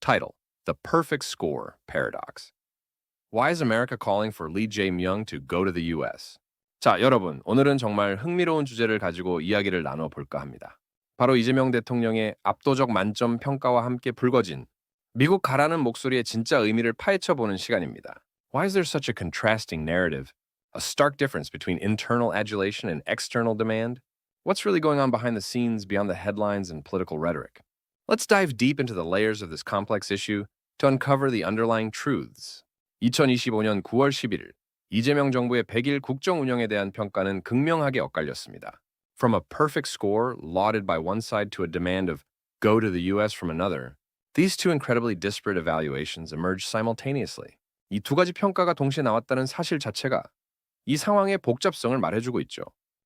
Title The Perfect Score Paradox. Why is America calling for Lee Jae-myung to go to the US? 자, 여러분, 오늘은 정말 흥미로운 주제를 가지고 이야기를 나눠 볼까 합니다. 바로 이재명 대통령의 압도적 만점 평가와 함께 불거진 미국 가라는 목소리의 진짜 의미를 파헤쳐 보는 시간입니다. Why is there such a contrasting narrative? A stark difference between internal adulation and external demand? What's really going on behind the scenes beyond the headlines and political rhetoric? Let's dive deep into the layers of this complex issue to uncover the underlying truths. 2025년 9월 11일 이재명 정부의 100일 국정 운영에 대한 평가는 극명하게 엇갈렸습니다. From a perfect score lauded by one side to a demand of go to the US from another, these two incredibly disparate evaluations emerged simultaneously. 이 두 가지 평가가 동시에 나왔다는 사실 자체가 이 상황의 복잡성을 말해주고 있죠.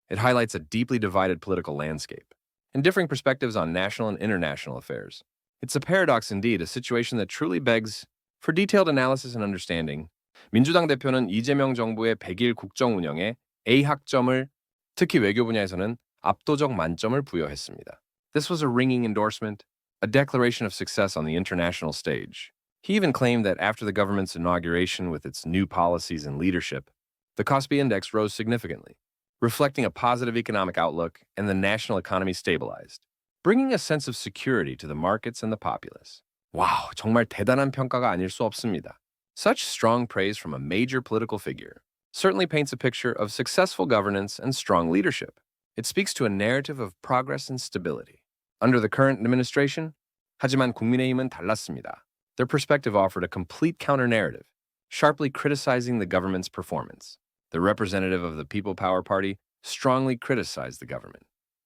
It highlights a deeply divided political landscape and differing perspectives on national and international affairs. It's a paradox indeed, a situation that truly begs for detailed analysis and understanding. 민주당 대표는 이재명 정부의 100일 국정 운영에 A 학점을 특히 외교 분야에서는 압도적 만점을 부여했습니다. This was a ringing endorsement, a declaration of success on the international stage. He even claimed that after the government's inauguration with its new policies and leadership, the Kospi index rose significantly, reflecting a positive economic outlook and the national economy stabilized, bringing a sense of security to the markets and the populace. 와우, 정말 대단한 평가가 아닐 수 없습니다. Such strong praise from a major political figure certainly paints a picture of successful governance and strong leadership. It speaks to a narrative of progress and stability. Under the current administration, 하지만 국민의힘은 달랐습니다. Their perspective offered a complete counter-narrative, sharply criticizing the government's performance. The representative of the People Power Party strongly criticized the government,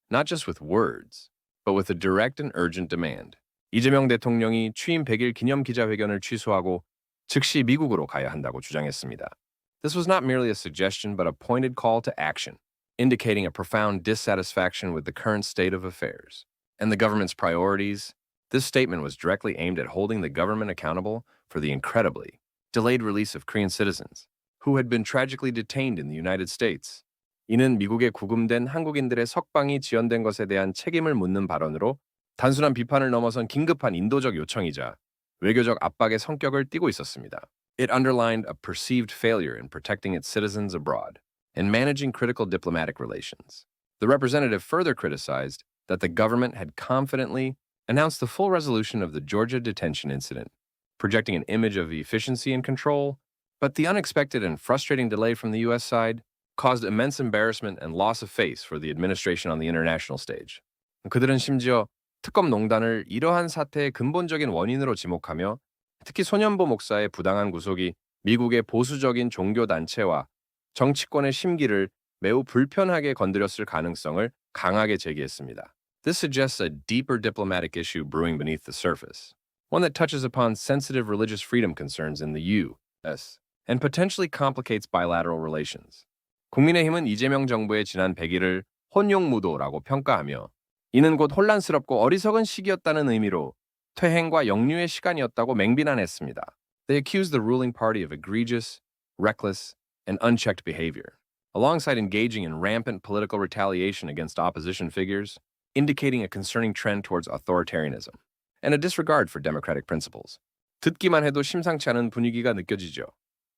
not just with words, but with a direct and urgent demand. 이재명 대통령이 취임 100일 기념 기자회견을 취소하고 즉시 미국으로 가야 한다고 주장했습니다. This was not merely a suggestion, but a pointed call to action, indicating a profound dissatisfaction with the current state of affairs and the government's priorities. This statement was directly aimed at holding the government accountable for the incredibly delayed release of Korean citizens who had been tragically detained in the United States. 이는 미국에 구금된 한국인들의 석방이 지연된 것에 대한 책임을 묻는 발언으로 단순한 비판을 넘어선 긴급한 인도적 요청이자 외교적 압박의 성격을 띠고 있었습니다. It underlined a perceived failure in protecting its citizens abroad and managing critical diplomatic relations. The representative further criticized that the government had confidently announced the full resolution of the Georgia detention incident, projecting an image of efficiency and control, but the unexpected and frustrating delay from the U.S. side caused immense embarrassment and loss of face for the administration on the international stage. 그들은 심지어 특검 농단을 이러한 사태의 근본적인 원인으로 지목하며 특히 소년보 목사의 부당한 구속이 미국의 보수적인 종교 단체와 정치권의 심기를 매우 불편하게 건드렸을 가능성을 강하게 제기했습니다. This suggests a deeper diplomatic issue brewing beneath the surface, one that touches upon sensitive religious freedom concerns in the U.S. and potentially complicates bilateral relations. 국민의힘은 이재명 정부의 지난 100일을 혼용무도라고 평가하며 이는 곧 혼란스럽고 어리석은 시기였다는 의미로 퇴행과 역류의 시간이었다고 맹비난했습니다. They accused the ruling party of egregious, reckless, and unchecked behavior, alongside engaging in rampant political retaliation against opposition figures, indicating a concerning trend towards authoritarianism and a disregard for democratic principles. 듣기만 해도 심상치 않은 분위기가 느껴지죠.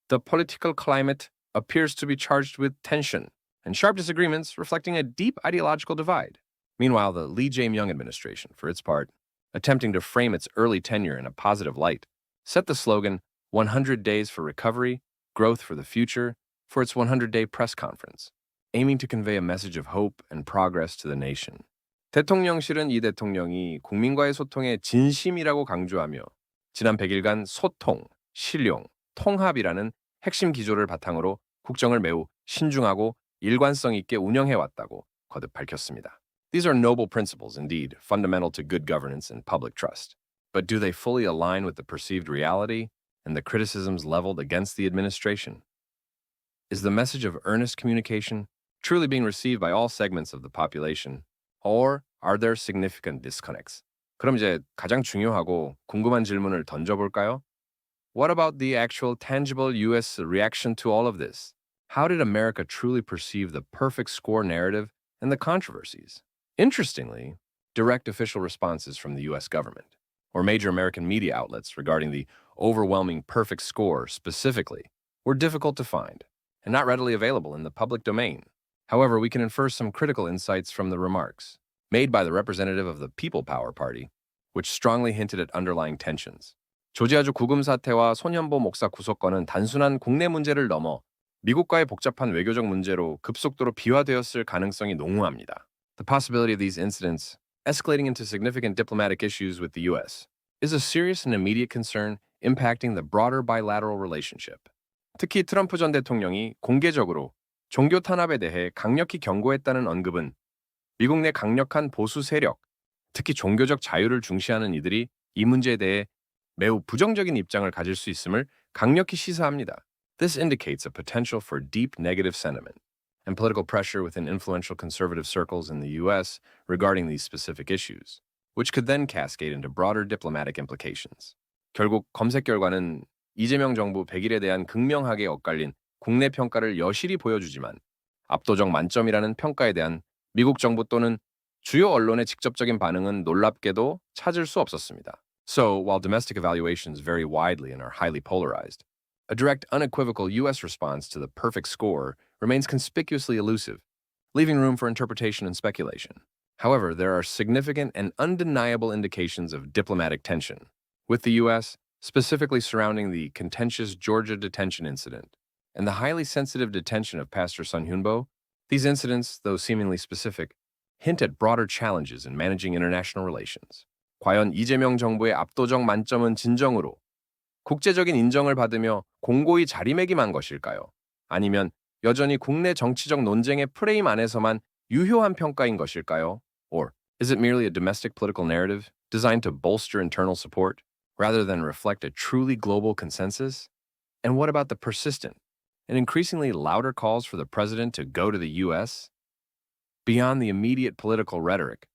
The political climate appears to be charged with tension and sharp disagreements reflecting a deep ideological divide. Meanwhile, the Lee Jae-myung administration, for its part, attempting to frame its early tenure in a positive light, set the slogan 100 Days for Recovery, Growth for the Future for its 100-day press conference, aiming to convey a message of hope and progress to the nation. 대통령실은 이 대통령이 국민과의 소통의 진심이라고 강조하며 지난 100일간 소통, 실용, 통합이라는 핵심 기조를 바탕으로 국정을 매우 신중하고 일관성 있게 운영해 왔다고 거듭 밝혔습니다. These are noble principles indeed, fundamental to good governance and public trust. But do they fully align with the perceived reality and the criticisms leveled against the administration? Is the message of earnest communication truly being received by all segments of the population, or are there significant disconnects? 그럼 이제 가장 중요하고 궁금한 질문을 던져볼까요? What about the actual tangible US reaction to all of this? How did America truly perceive the perfect score narrative and the controversies? Interestingly, direct official responses from the US government, or major American media outlets regarding the overwhelming perfect score specifically were difficult to find and not readily available in the public domain. However, we can infer some critical insights from the remarks made by the representative of the People Power Party, which strongly hinted at underlying tensions. 조지아주 구금 사태와 손현보 목사 구속건은 단순한 국내 문제를 넘어 미국과의 복잡한 외교적 문제로 급속도로 비화되었을 가능성이 농후합니다. The possibility of these incidents escalating into significant diplomatic issues with the U.S. is a serious and immediate concern impacting the broader bilateral relationship. 특히 트럼프 전 대통령이 공개적으로 종교 탄압에 대해 강력히 경고했다는 언급은 미국 내 강력한 보수 세력, 특히 종교적 자유를 중시하는 이들이 이 문제에 대해 매우 부정적인 입장을 가질 수 있음을 강력히 시사합니다. This indicates a potential for deep negative sentiment and political pressure within influential conservative circles in the U.S. regarding these specific issues, which could then cascade into broader diplomatic implications. 결국 검색 결과는 이재명 정부 100일에 대한 극명하게 엇갈린 국내 평가를 여실히 보여주지만 압도적 만점이라는 평가에 대한 미국 정부 또는 주요 언론의 직접적인 반응은 놀랍게도 찾을 수 없었습니다. So, while domestic evaluations vary widely and are highly polarized, a direct, unequivocal U.S. response to the perfect score remains conspicuously elusive, leaving room for interpretation and speculation. However, there are significant and undeniable indications of diplomatic tension, with the U.S. specifically surrounding the contentious Georgia detention incident and the highly sensitive detention of Pastor Sun Hyunbo. These incidents, though seemingly specific, hint at broader challenges in managing international relations. 과연 이재명 정부의 압도적 만점은 진정으로 국제적인 인정을 받으며 공고히 자리매김한 것일까요? 아니면 여전히 국내 정치적 논쟁의 프레임 안에서만 유효한 평가인 것일까요? Or is it merely a domestic political narrative designed to bolster internal support rather than reflect a truly global consensus? And what about the persistent and increasingly louder calls for the president to go to the U.S.? Beyond the immediate political rhetoric,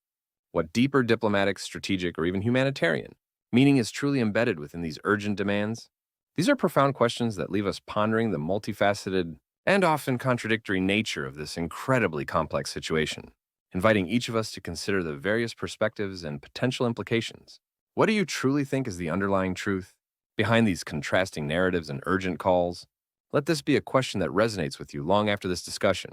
what deeper diplomatic, strategic, or even humanitarian meaning is truly embedded within these urgent demands? These are profound questions that leave us pondering the multifaceted and often contradictory nature of this incredibly complex situation, inviting each of us to consider the various perspectives and potential implications. What do you truly think is the underlying truth behind these contrasting narratives and urgent calls? Let this be a question that resonates with you long after this discussion.